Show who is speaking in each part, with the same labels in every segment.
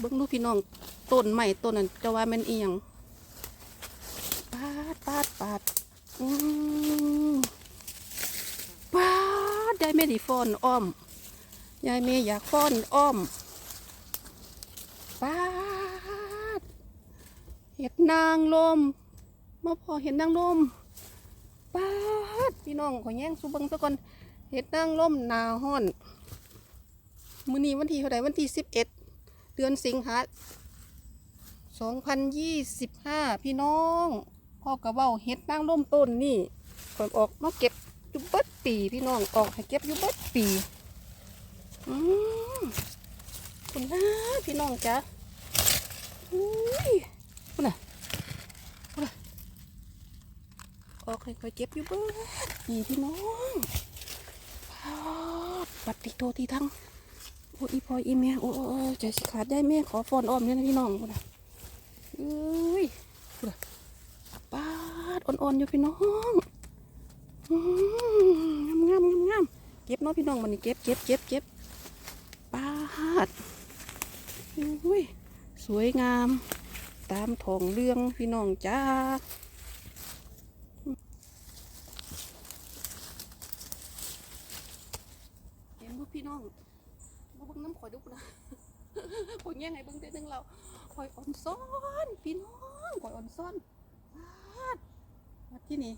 Speaker 1: เบิ้งดูพี่น้องต้นใหม่ต้นนั้นจะว่ามันเอียงปาดปาดปาดอืมปาดยายไม่ดีฟอนอ้อมยายเมย์อยากฟ้อนอ้อมปาดเห็ดนางลมมาพอเห็ดนางลมปาดพี่น้องขอแย่งสุเบังซะก่อนเห็ดนางลมหนาห้อนมื้อนี้วันที่เท่าไหร่วันที่สิบเอ็ด ดือนสิงหาสองพันยี่สิบห้าพี่น้องพ่อกระเบ้าเฮ็ดนางร่มต้นนี่ก่อออกมาเก็บยูเบิดปีพี่น้องออกให้เก็บยูเบิดปีอืมคุณนะพี่น้องจ้ะอุ้ยคุณน่ะคุณน่ะออกให้ค่อยๆเก็บยูเบิดปีพี่น้องปัดติโตทีทั้ง อ้อีพออีเมียโอ้โอ้โอ้ใจสิขาดได้แม่ขอฟอนอ้อมเนี่ยนะพี่น้องพุ่นะเอ้ยพุ่นะปาดอ่อนๆอยู่พี่น้องอืมงามงามงามเก็บเนาะพี่น้องมันนี่เก็บเก็บเก็บเก็บปาดอุ้ยสวยงาม ตามทองเรื่องพี่น้องจ้าเห็นบ่พี่น้อง บ่เบิ่งน้ำข่อย ดุกนะข่อยแย่งเบิ่งเด้นึงเราข่อยอ่อนซ้อนพี่น้องข่อยอ่อนซ้อนพาดมาที่นี่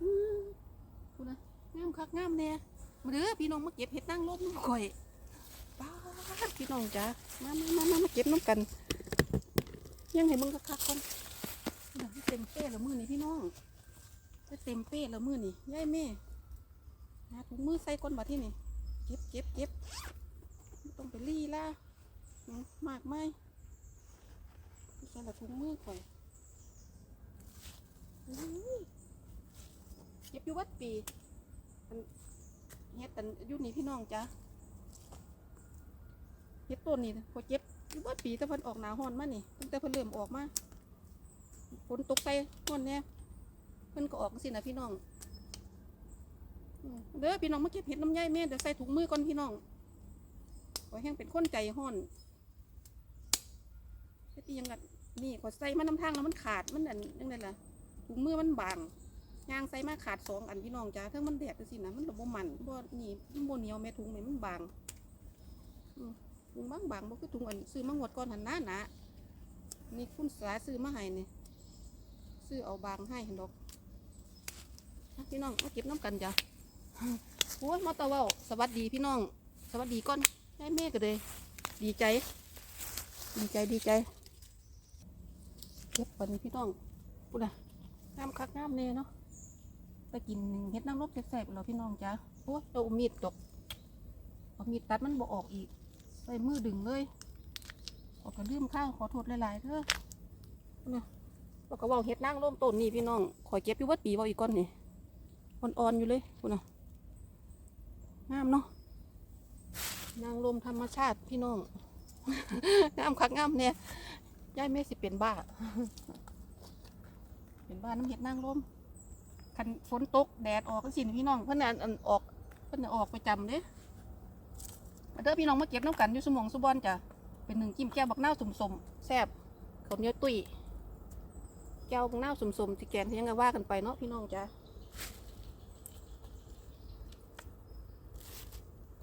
Speaker 1: อืมพูนะงามคักงามแน่มาเด้อพี่น้องมาเก็บเห็ดนั่งลมน้ำข่อยปาดพี่น้องจ้ามามามามามาเก็บน้ำกันย่งให้เบิ่งคักๆก่อนเดี๋ยวเต็มเป้แล้วมือนี่พี่น้องให้เต็มเป้แล้วมือนี่ยายแม่หาถุงมือใส่ก้นบัดที่นี่เก็บเก็บเก็บ ต้องไปรีล่ะมากไหมใส่ละถุงมือข่อยเก็บอยู่วัดปีอันเฮ็ดอันยู่นี่พี่น้องจ้ะเฮ็ดต้นนี่พอเก็บอยู่วัดปีแต่พิ่นออกหนาฮ้อนมานี่ตั้งแต่เพิ่นเริ่มออกมาฝนตกใส่อนแน่เพิ่นก็ออกสินะพี่น้องเด้อพี่น้องมาเก็บเห็ดน้ำย่ายแม่เดี๋ยวใส่ถุงมือก่อนพี่น้อง ขอแห้งเป็นคนใจห้อนเฮ็ดอีหยังกันนี่ขอใส่มาน้ำทางแล้วมันขาดมันอันยังไงล่ะถุงมือมันบางยางใส่มาขาดสองอันพี่น้องจ้าถ้ามันแดดจังสินะมันระบบมันบ่นี่มันบ่เหนียวแม่ถุงนี่มันบางอืมถุงบางบางบ่คือถุงอันซื้อมางวดก่อนหันหน้าหนานี่คุณสาซื้อมาให้นี่ซื้อเอาบางให้เห็นดอกพี่น้องมาเก็บน้ำกันจ้ะโอ้ยมาตะเว่าสวัสดีพี่น้อง สวัสดีก่อน ได้แม่ก็เลย ดีใจ ดีใจดีใจเก็บปันพี่น้องพูดนะงามคักงามเน่เนาะไปกินเฮ็ดน้ำรบแซ่บๆแล้วพี่น้องจ้าโอ้ยเราอามีดตกเอามีดตัดมันบ่ออกอีกใส่มือดึงเลยขอกระลืมข้างขอโทษหลายๆเถอะนะเราก็ว่าเฮ็ดนั่งร่มต้นนี่พี่น้องขอเก็บอยู่วัดปีเว่าอีกก้อนนี่อ่อนๆอยู่เลยพูดนะงามเนาะ นางลมธรรมชาติพี่น้องงามคักงามเนี่ยย่ายเมสิเป็นบ้า เป็นบ้าน้ำเห็ดนางลมคันฝนตกแดดออกก็สินพี่น้องเพื่อนอันออกเพื่อนออกไปจำเด้มาเด้อพี่น้องมาเก็บน้ำกันอยู่สมองสุบอนจ้ะเป็นหนึ่งจิ้มแก้วบักเน่าวสมแซ่บข้าวเหนียวตุ้ยแก้วบักเน่าวสมที่แกนที่ยังไงว่ากันไปเนาะพี่น้องจ้ะ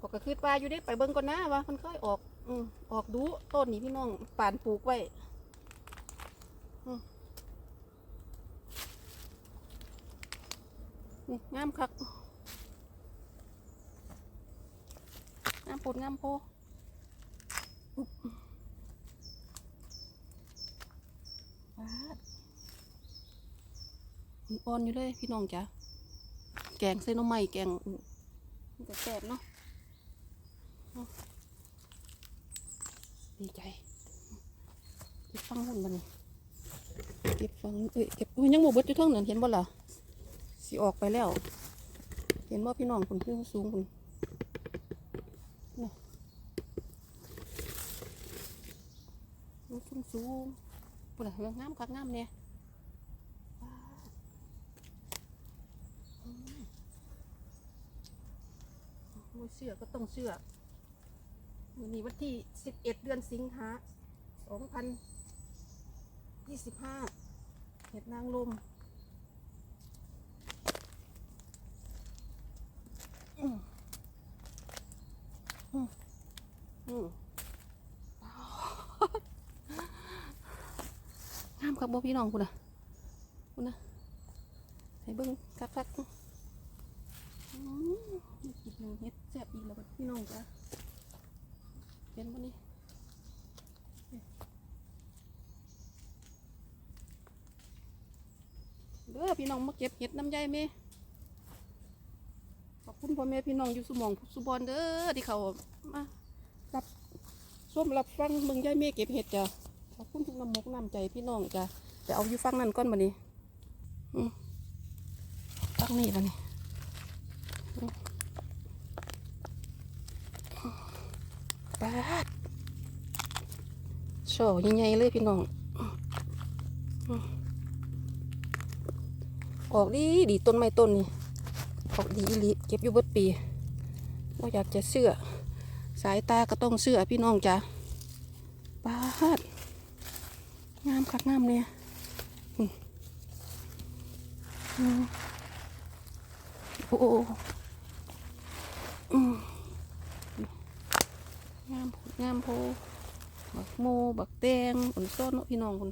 Speaker 1: ขอยก็คิดว่าอยู่ได้ไปเบิ่งก่อนนะว่ามันเคยออก อืมออกดูต้นนี้พี่น้องป่านปลูกไว้อืมนี่งามคักงามโพดงามโพอุ๊บปาดอ่อนอยู่เลยพี่น้องจ้ะแกงใส่หน้ำไม้แกงมันจะแซ่บเนาะ ดีใจเก็บฟังหุ่นมันเก็บฟังเอ้ยเก็บยังโมเบิดอยู่เท่งนั้นเห็นบ่ล่ะสิออกไปแล้ว เห็นบ่พี่น้องคุณขึ้นสูงคุณน่ะสูงสูงปุ่นอะงามคักงามเนี่ยว้าวอืมโอ้ยเชื่อก็ต้องเชื่อ วันนี้วันที่ 11 เดือนสิงหาสองพันยี่สิบห้าเห็ดนางลมอืมอืมอืมงามครับบ่พี่น้องคุณนะคุณนะให้เบิ้งคักคักๆอืมนี่กินหนึ่งเฮ็ดแซ่บอีกแล้วพี่น้องจ้ะ เห็นบ่นี่เด้อพี่น้องมาเก็บเห็ดน้ำใยแม่ขอบคุณพ่อแม่พี่น้องอยู่สุมองสุบอนเด้อที่เขามารับส้มรับฟังเมืองยายแม่เก็บเห็ดจ้ะขอบคุณทุกน้ำมกน้ำใจพี่น้องจ้ะแต่เอาอยู่ฟังนั่นก้อนมานี่ฟังนี่ละนี่อืม ปาดโชว์ใหญ่ๆเลยพี่น้อง ออกดีดีต้นไม้ต้นนี่ ออกดีอีลีเก็บอยู่เบิดปีว่าอยากจะเสื้อ สายตาก็ต้องเสื้อพี่น้องจ้ะปาดงามคักงามเนี่ยอืมอืมโอ้มงามโพดงามโพบักโมบักแตงผลซ้อนเนาะพี่น้องคน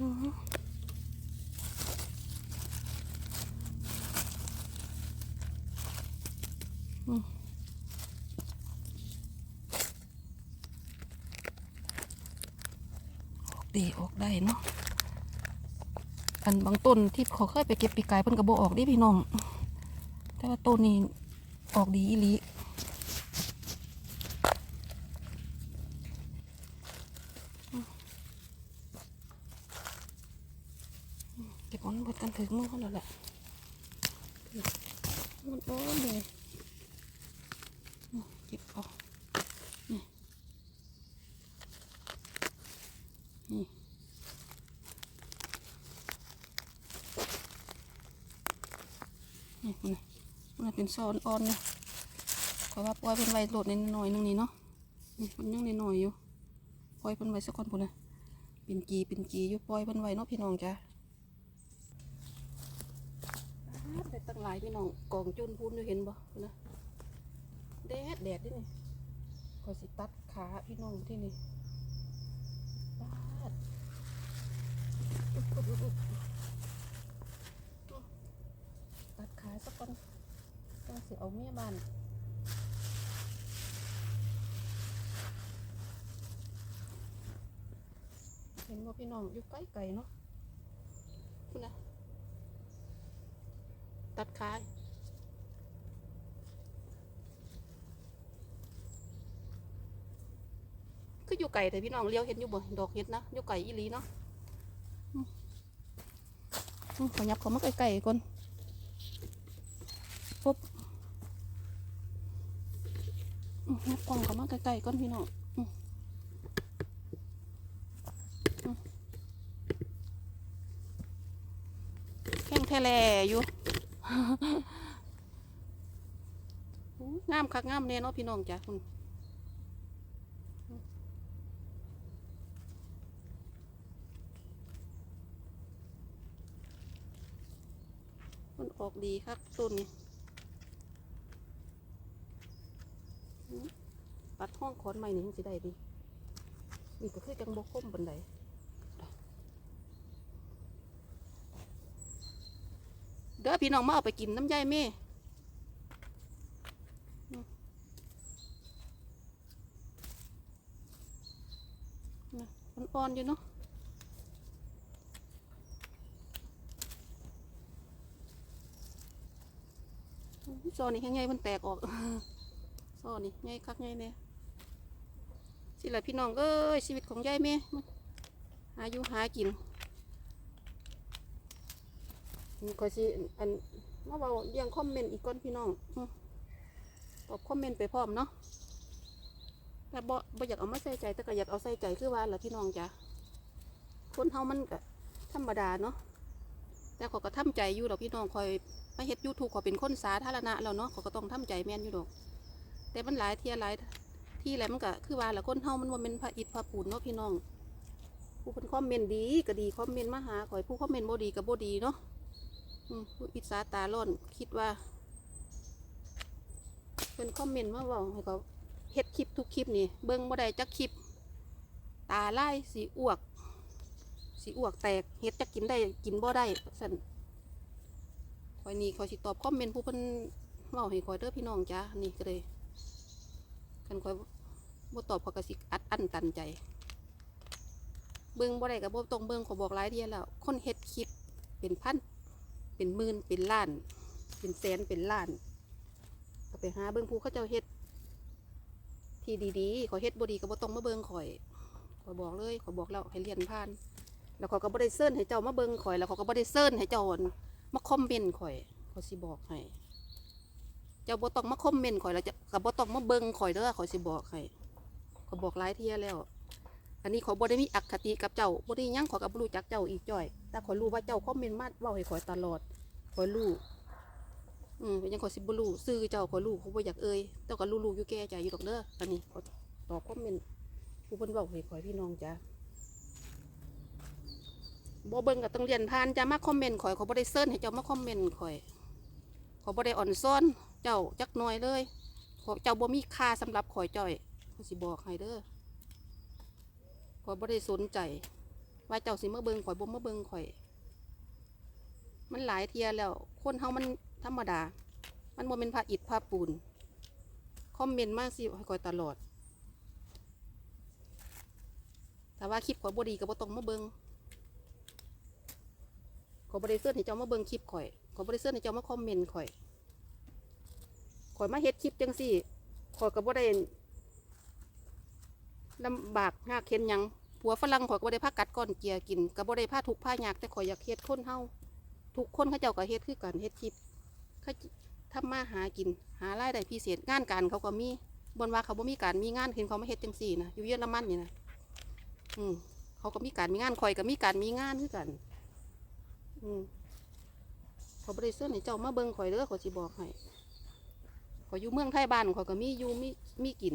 Speaker 1: อือฮึอืมออกดีออกได้เนาะ อันบางต้นที่เขาเคยไปเก็บปีกไก่เพิ่นกระโบออกดิพี่น้อง แต่ว่าต้นนี้ออกดีอีหลีเก็บมันเบิดกันถึงมือเขาแล้วแหละมันอ้อนเลยอืมเก็บเอานี่นี่ นี่มันมัน เป็นซอนอ่อนเนี่ยขอว่าปล่อยเป็นไว้โหลดในหน่อยนึงนี่เนาะนี่มันยังในหน่อยอยู่ปล่อยเป็นไว้สักคนพุ่นนะเป็นกีเป็นกีอยู่ปล่อยเป็นไว้เนาะพี่น้องจ้ะอ้าวได้ตั้งหลายพี่น้องกองจุนพูนอยู่เห็นบ่นะแดดแดดดินี่ขอสิตัดขาพี่น้องที่นี่บาตัดขาสักคน ก็สิเอาเมียบ้านเห็นว่าพี่น้องอยู่ใกล้ไก่เนาะคุณนะตัดขาคืออยู่ไก่แต่พี่น้องเลี้ยวเห็นอยู่บ่ดอกเห็ดนะอยู่ไก่อีหลีเนาะอืมอืมขอยับเขามาใกล้ๆก่อน ปุ๊บ อืมงัดกล่องเขามาใกล้ๆก้อนพี่น้องแข้งแทแลอยู่งามคักงามแน่เนาะพี่น้องจ้ะคุณมันออกดีครับต้นนี้ ปัดห้องขอนใหม่นี่ยังสิได้ดินี่ก็คือจังบกคมบันไดเด้อพี่น้องมาเอาไปกินน้ำยายแม่มันอ่อนอยู่เนาะอื้อซอนี่ยังไงมันแตกออก ซอนี่ไงคักไงเนี่ยสิละพี่น้องเอ้ยชีวิตของยายแม่มาหาอยู่หากินนี่ก็สิอันมาเบาเรียงคอมเมนต์อีกก่อนพี่น้องตอบคอมเมนต์ไปพร้อมเนาะแต่บ่บ่อยากเอามาใส่ใจแต่ก็อยากเอาใส่ใจคือว่าล่ะพี่น้องจ้ะคนเฮามันก็ธรรมดาเนาะแต่ขอก็ทำใจอยู่ดอกพี่น้องคอยไมาเฮ็ด YouTube ขอเป็นคนสาธารณะแล้วเนาะเขาก็ต้องทำใจแม่นอยู่ดอก แต่มันหลายเทียหลายที่แหละมันก็คือว่าละคนเฮามันว่าเป็นพระอิฐพระปูนเนาะพี่น้อง ผู้เป็นคอมเมนต์ดีก็ดีคอมเมนต์มาหาข่อยผู้คอมเมนต์บ่ดีก็บ่ดีเนาะอืมผู้อิจฉาตาร้อนคิดว่าเป็นคอมเมนต์มาเว้าให้เขาเฮ็ดคลิปทุกคลิปนี่เบิ่งบ่ได้จักคลิป ตาไลายสีอ้วก สีอ้วกแตกเฮ็ดจะกินได้กินบ่ได้สั่นคอยนี่คอยสิตอบคอมเมนต์ผู้เพิ่นเว้าให้คอยเด้อพี่น้องจ้านี่ก็เลย กันคอยบ่ตอบเขาก็สิอัดอั้นตันใจ เบิ่งบ่ได้ก็บ่ต้องเบิ่งขอบอกหลายเทียแล้ว คนเฮ็ดคลิปเป็นพัน เป็นหมื่น เป็นล้าน เป็นแสน เป็นล้านก็ไปหาเบิ่งผู้เขาเจ้าเฮ็ด ที่ดีๆขอเฮ็ดบ่ดีก็บ่ต้องมาเบิ่งข่อยขอบอกเลยขอบอกแล้วให้เรียนผ่าน แล้วขอก็บ่ได้เซิร์นให้เจ้ามาเบิ่งข่อย แล้วขอก็บ่ได้เซิร์นให้เจ้าอั่นมาคอมเมนต์ข่อยขอสิบอกให้ เจ้าบ่ต้องมาคอมเมนต์ข่อยแล้วจะก็บ่ต้องมาเบิ่งข่อยเด้อข่อยสิบอกให้ขอยบอกหลายเที่ยแล้ว อันนี้ขอยบ่ได้มีอคติกับเจ้าบ่ได้หยังขอยก็บ่รู้จักเจ้าอีกจ้อย แต่ขอยรู้ว่าเจ้าคอมเมนต์มาเว้าให้ข่อยตลอดขอยรู้อืมเป็นยังขอยสิบ่รู้ซื่อเจ้าขอยรู้ขอยบ่อยากเอ่ยเจ้าก็รู้ๆอยู่แก่ใจอยู่ดอกเด้ออันนี้ขอยตอบคอมเมนต์ผู้เพิ่นบอกให้ข่อยพี่น้องจ้ะบ่เบิ่งก็ต้องเรียนผ่านจ้ะมาคอมเมนต์ข่อยเขาบ่ได้เซิร์นให้เจ้ามาคอมเมนต์ข่อยเขาบ่ได้อ่อนซ้อน เจ้าจักหน่อยเลยขอเจ้าบ่มีค่าสำหรับข่อยจ้อยขาสิบอกให้เด้อข่อยบ่ได้สนใจ ว่าเจ้าสิมาเบิงข่อยบ่มาเบิงข่อย มันหลายเทียแล้ว คนเฮามันธรรมดา มันบ่เป็นพระอิฐพระปูน คอมเมนต์มาสิให้ข่อยตลอด แต่ว่าคลิปข่อยบ่ดีก็บ่ต้องมาเบิงขอบ่ได้เสิร์ชให้เจ้ามาเบิ่งคลิปข่อย ขอบ่ได้เสิร์ชให้เจ้ามาคอมเมนต์ข่อย อยมาเฮ็ดคลิปจังซี่ข่อยก็บ่ได้ลำบากยากเข็นยังผัวฝรั่งข่อยก็บ่ได้พากัดก้อนเกียกินก็บ่ได้พาทุกข์พายากแต่ข่อยอยากเฮ็ดคนเฮาทุกคนเขาเจ้าก็เฮ็ดคือกันเฮ็ดคลิปเขาทำมาหากิน หารายได้พิเศษงานการเขาก็มีบนว่าเขาบ่มีการมีงานเห็นเขามาเฮ็ดจังซี่นะอยู่เยอรมันนี่นะอืมเขาก็มีการมีงานคอยก็มีการมีงานคือกัน อืมเขาบริสุทธิ์ให้เจ้ามาเบิ่งข่อยเด้อข่อยสิบอกให้ ข่อยอยู่เมืองไทยบ้านข่อยก็มีอยู่มีมีกิน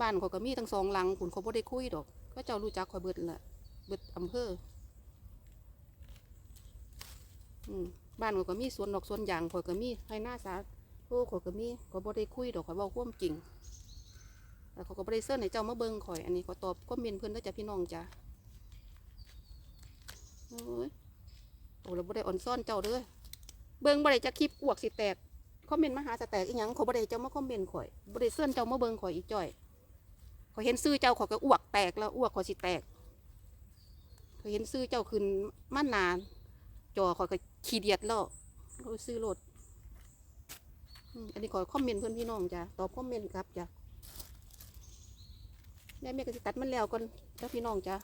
Speaker 1: บ้านข่อยก็มีทั้งสองหลังคุณเขาบ่ได้คุยดอก ก็เจ้ารู้จักข่อยเบิดละเบิดอำเภออืมบ้านข่อยก็มีสวนดอกสวนยางข่อยก็มีให้หน้าสาโอ้ข่อยก็มีข่อยบ่ได้คุยดอกข่อยเว้าความจริงแล้วเขาก็บริเซอร์ในเจ้ามาเบิ้งข่อย อันนี้ขาตอบคอมเมนเพื่อนแล้วจ้ะพี่น้องจ้ะโอ้ยโอ้เราบ่ได้อ่อนซ่อนเจ้าเด้อเบิ้งบ่ได้จะคลิปอวกสิแตก คอมเมนต์มาหาสแตกอีหยังเขาบ่ได้เจ้ามาคอมเมนต์ข่อยบ่ได้เสื้อนเจ้ามาเบิ้งข่อยอีจ้อยเขาเห็นซื้อเจ้าเขาก็อ้วกแตกแล้วอ้วกข่อยสิแตกเขาเห็นซื้อเจ้าขึ้นมานานจอข่อยก็ขี้เดียดแล้วซื้อรถอืมอันนี้ขอคอมเมนต์เพื่อนพี่น้องจ้ะตอบคอมเมนต์ครับจ้ะแม่แม่ก็สิตัดมันแล้วก่อนเด้อพี่น้องจ้ะ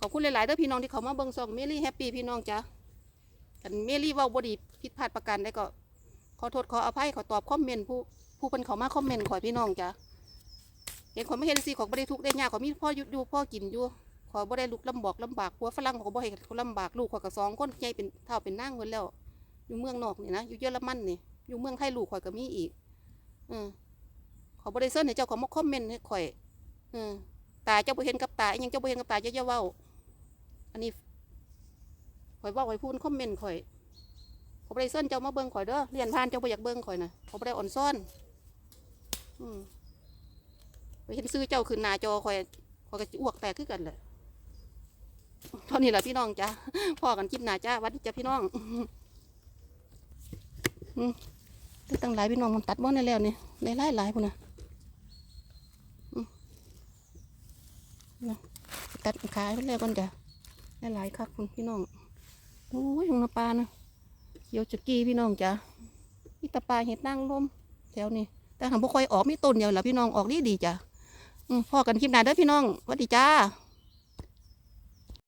Speaker 1: ขอบคุณหลายๆเด้อพี่น้องที่เขามาเบิ่งซองเมลี่แฮปปี้พี่น้องจ้ะกันเมลี่เว้าบ่ดีผิดพลาดประการได้ก็ ขอโทษขออภัยขอตอบคอมเมนต์ผู้ผู้เพิ่นเขามาคอมเมนต์ขอยพี่น้องจ้ะเห็นคนไม่เห็นสิขอบ่ได้ทุกได้ยากขอยมีพ่อยู่อยู่พ่อกินอยู่ขอยบ่ได้ลุกลำบอกลำบากผัวฝรั่งเขาบ่ให้เขาลำบากลูกขอยก็สองคนใหญ่เป็นเท่าเป็นนางเพิ่นแล้ว อยู่เมืองนอกนี่นะอยู่เยอรมันนี่อยู่เมืองไทยลูกข่อยก็มีอีกอืมขอบ่ได้เซิร์นให้เจ้าขามาคอมเมนต์ให้ข่อยอืมตาเจ้าบ่เห็นกับตาอิหยังเจ้าบ่เห็นกับตาเจ้าอย่าเว้าอันนี้ข่อยว้าข่อยพูดคอมเมนต์ข่อย เขาบ่ได้ซ่อนเจ้ามาเบิ่งข่อยเด้อเรียนผ่านเจ้าบ่อยากเบิ่งข่อยนะเขาได้อ่อนซ่อนอืมไปเห็นซื้อเจ้าขึ้นหน้าจอข่อยข่อยก็อ้วกแตกคือกันแหละเท่านี้แหละพี่น้องจ้าพ่อกันคลิปหน้าจ้าวัดดีจ้าพี่น้องอืมตั้งหลายพี่น้องมันตัดบ่ได้แล้วนี่ได้หลายหลายพุ่นนะตัดขายไปแล้วก่อนจ้ะหลายๆครับคุณพี่น้อง โอ้ยของนาปลานะ เขียวจะกี้พี่น้องจ้ะมีตะปาเห็ดนั่งลมแถวนี้แต่หางบ่ค่อยออกมีต้นเดียวแล้วพี่น้องออกดีดีจ้ะอืมพอกันคลิปหน้าเด้อพี่น้องสวัสดีจ้า